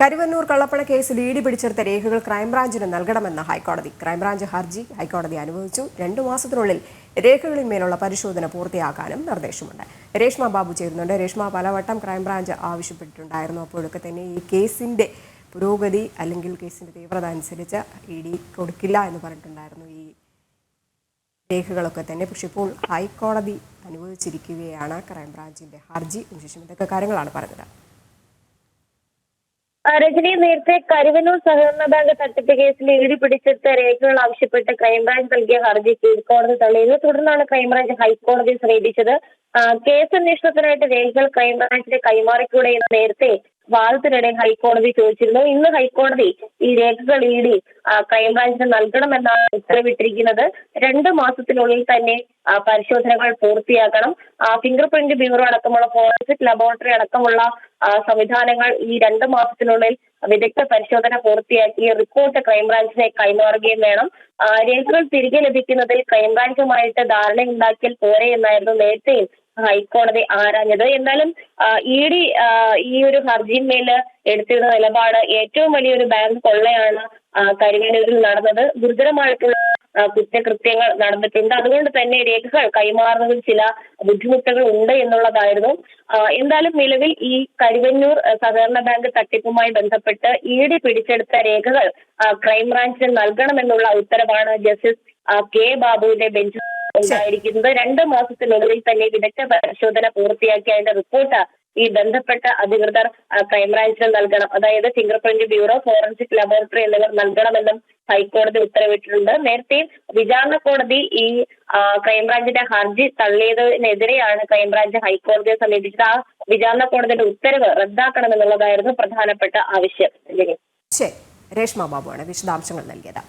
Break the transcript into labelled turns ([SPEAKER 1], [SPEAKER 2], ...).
[SPEAKER 1] കരുവന്നൂർ കള്ളപ്പണ കേസിൽ ഇഡി പിടിച്ചെടുത്ത രേഖകൾ ക്രൈംബ്രാഞ്ചിന് നൽകണമെന്ന് ഹൈക്കോടതി. ക്രൈംബ്രാഞ്ച് ഹർജി ഹൈക്കോടതി അനുവദിച്ചു. രണ്ടു മാസത്തിനുള്ളിൽ രേഖകളിന്മേലുള്ള പരിശോധന പൂർത്തിയാക്കാനും നിർദ്ദേശമുണ്ട്. രേഷ്മ ബാബു ചേരുന്നുണ്ട്. രേഷ്മ പലവട്ടം ക്രൈംബ്രാഞ്ച് ആവശ്യപ്പെട്ടിട്ടുണ്ടായിരുന്നു. അപ്പോഴൊക്കെ തന്നെ ഈ കേസിന്റെ പുരോഗതി അല്ലെങ്കിൽ കേസിന്റെ തീവ്രത അനുസരിച്ച് ഇ ഡി കൊടുക്കില്ല എന്ന് പറഞ്ഞിട്ടുണ്ടായിരുന്നു ഈ രേഖകളൊക്കെ തന്നെ. പക്ഷെ ഇപ്പോൾ ഹൈക്കോടതി അനുവദിച്ചിരിക്കുകയാണ് ക്രൈംബ്രാഞ്ചിന്റെ ഹർജി. അതിനുശേഷം ഇതൊക്കെ കാര്യങ്ങളാണ് പറഞ്ഞത്.
[SPEAKER 2] രജനി നേരത്തെ കരുവന്നൂർ സഹകരണ ബാങ്ക് തട്ടിപ്പ് കേസിൽ ഇടി പിടിച്ചെടുത്ത രേഖകൾ ആവശ്യപ്പെട്ട് ക്രൈംബ്രാഞ്ച് നൽകിയ ഹർജി കീഴ്ക്കോടതി തള്ളിയത് തുടർന്നാണ് ക്രൈംബ്രാഞ്ച് ഹൈക്കോടതിയെ സമീപിച്ചത്. കേസ് അന്വേഷണത്തിനായിട്ട് രേഖകൾ ക്രൈംബ്രാഞ്ചിന് കൈമാറിക്കൂടെ എന്ന് നേരത്തെ വാദത്തിനിടെ ഹൈക്കോടതി ചോദിച്ചിരുന്നു. ഇന്ന് ഹൈക്കോടതി ഈ രേഖകൾ ഇ ഡി ക്രൈംബ്രാഞ്ചിന് നൽകണമെന്നാണ് ഉത്തരവിട്ടിരിക്കുന്നത്. രണ്ട് മാസത്തിനുള്ളിൽ തന്നെ പരിശോധനകൾ പൂർത്തിയാക്കണം. ഫിംഗർ പ്രിന്റ് ബ്യൂറോ അടക്കമുള്ള ഫോറൻസിക് ലബോറട്ടറി അടക്കമുള്ള സംവിധാനങ്ങൾ ഈ രണ്ട് മാസത്തിനുള്ളിൽ വിദഗ്ധ പരിശോധന പൂർത്തിയാക്കി റിപ്പോർട്ട് ക്രൈംബ്രാഞ്ചിനെ കൈമാറുകയും വേണം. രേഖകൾ തിരികെ ലഭിക്കുന്നതിൽ ക്രൈംബ്രാഞ്ചുമായിട്ട് ധാരണയുണ്ടാക്കിയാൽ പോരെ എന്നായിരുന്നു നേരത്തെ ഹൈക്കോടതി ആരാഞ്ഞത്. എന്നാലും ഇ ഡി ഈ ഒരു ഹർജിയിന്മേൽ എടുത്തിരുന്ന നിലപാട് ഏറ്റവും വലിയൊരു ബാങ്ക് കൊള്ളയാണ് ആ, കരുവന്നൂരിൽ നടന്നത്. ഗുരുതരമായിട്ടുള്ള കുറ്റകൃത്യങ്ങൾ നടന്നിട്ടുണ്ട്. അതുകൊണ്ട് തന്നെ രേഖകൾ കൈമാറുന്നതിൽ ചില ബുദ്ധിമുട്ടുകൾ ഉണ്ട് എന്നുള്ളതായിരുന്നു. എന്തായാലും നിലവിൽ ഈ കരുവന്നൂർ സഹകരണ ബാങ്ക് തട്ടിപ്പുമായി ബന്ധപ്പെട്ട് ഇ ഡി പിടിച്ചെടുത്ത രേഖകൾ ക്രൈംബ്രാഞ്ചിന് നൽകണമെന്നുള്ള ഉത്തരവാണ് ജസ്റ്റിസ് കെ ബാബുവിന്റെ ബെഞ്ച് ഉണ്ടായിരിക്കുന്നത്. രണ്ട് മാസത്തിനുള്ളിൽ തന്നെ വിദഗ്ധ പരിശോധന പൂർത്തിയാക്കി അതിന്റെ റിപ്പോർട്ട് ഈ ബന്ധപ്പെട്ട അധികൃതർ ക്രൈംബ്രാഞ്ചിന് നൽകണം. അതായത് finger print bureau forensic laboratory എന്നിവർ നൽകണമെന്നും ഹൈക്കോടതി ഉത്തരവിട്ടിട്ടുണ്ട്. നേരത്തെ വിചാരണ കോടതി ഈ ക്രൈംബ്രാഞ്ചിന്റെ ഹർജി തള്ളിയതിനെതിരെയാണ് ക്രൈംബ്രാഞ്ച് ഹൈക്കോടതിയെ സമീപിച്ചത്. ആ വിചാരണ കോടതിയുടെ ഉത്തരവ് റദ്ദാക്കണമെന്നുള്ളതായിരുന്നു പ്രധാനപ്പെട്ട ആവശ്യം.
[SPEAKER 1] ശരി. രേഷ്മ ബാബുവാണ് വിശദാംശങ്ങൾ നൽകിയത്.